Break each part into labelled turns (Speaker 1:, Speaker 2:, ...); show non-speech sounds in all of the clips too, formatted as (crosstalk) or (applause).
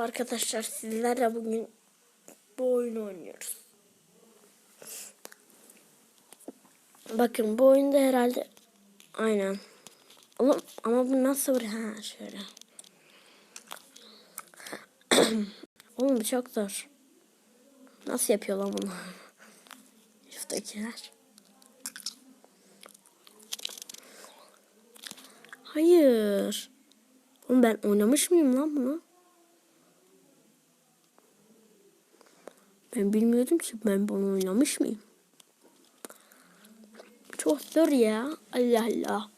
Speaker 1: Merhaba arkadaşlar sizlerle bugün bu oyunu oynuyoruz. Bakın bu oyunda herhalde aynen. Oğlum ama bu nasıl bir ha şöyle. (clears throat) Oğlum bu çok zor. Nasıl yapıyor lan bunu? (laughs) Şuradakiler. Hayır. Oğlum ben oynamış mıyım lan bunu? Ben bilmiyordum ki ben bunu oynamış mıyım? Çok zor ya. Allah Allah.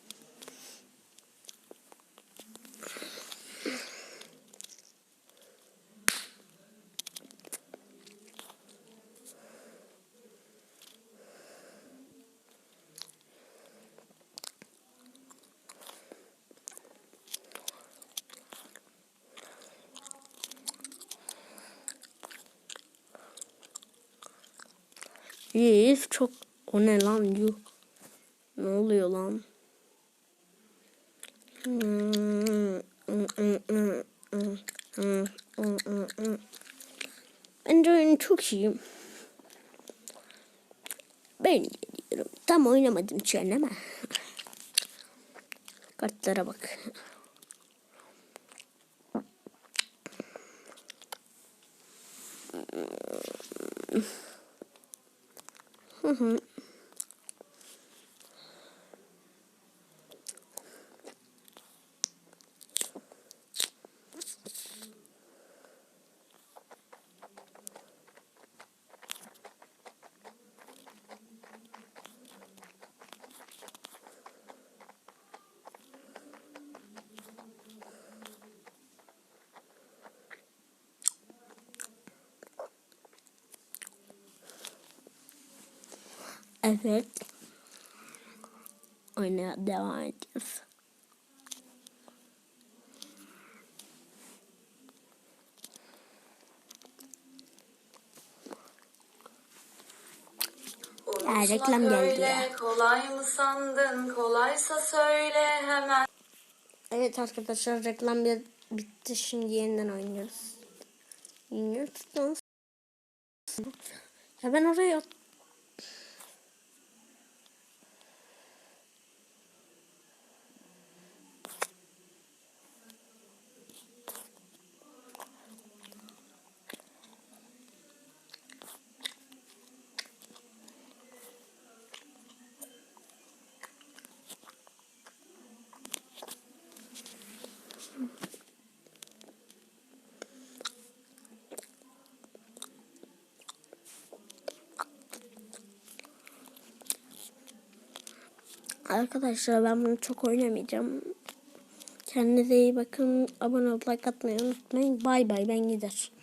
Speaker 1: Yes, çok o ne lan yu? Ne oluyor lan? Bence oyun çok iyi. Ben geliyorum. Tam oynamadım şu an ama. Kartlara bak. Hı Mhm. Evet. Oynaya devam edeceğiz.
Speaker 2: Unutmak
Speaker 1: reklam geldi ya.
Speaker 2: Kolay mı sandın? Kolaysa söyle hemen.
Speaker 1: Evet arkadaşlar reklam bir bitti. Şimdi yeniden oynuyoruz. Oynuyoruz. Ya ben oraya Arkadaşlar ben bunu çok oynamayacağım. Kendinize iyi bakın. Abone olup like atmayı unutmayın. Bay bay ben gider.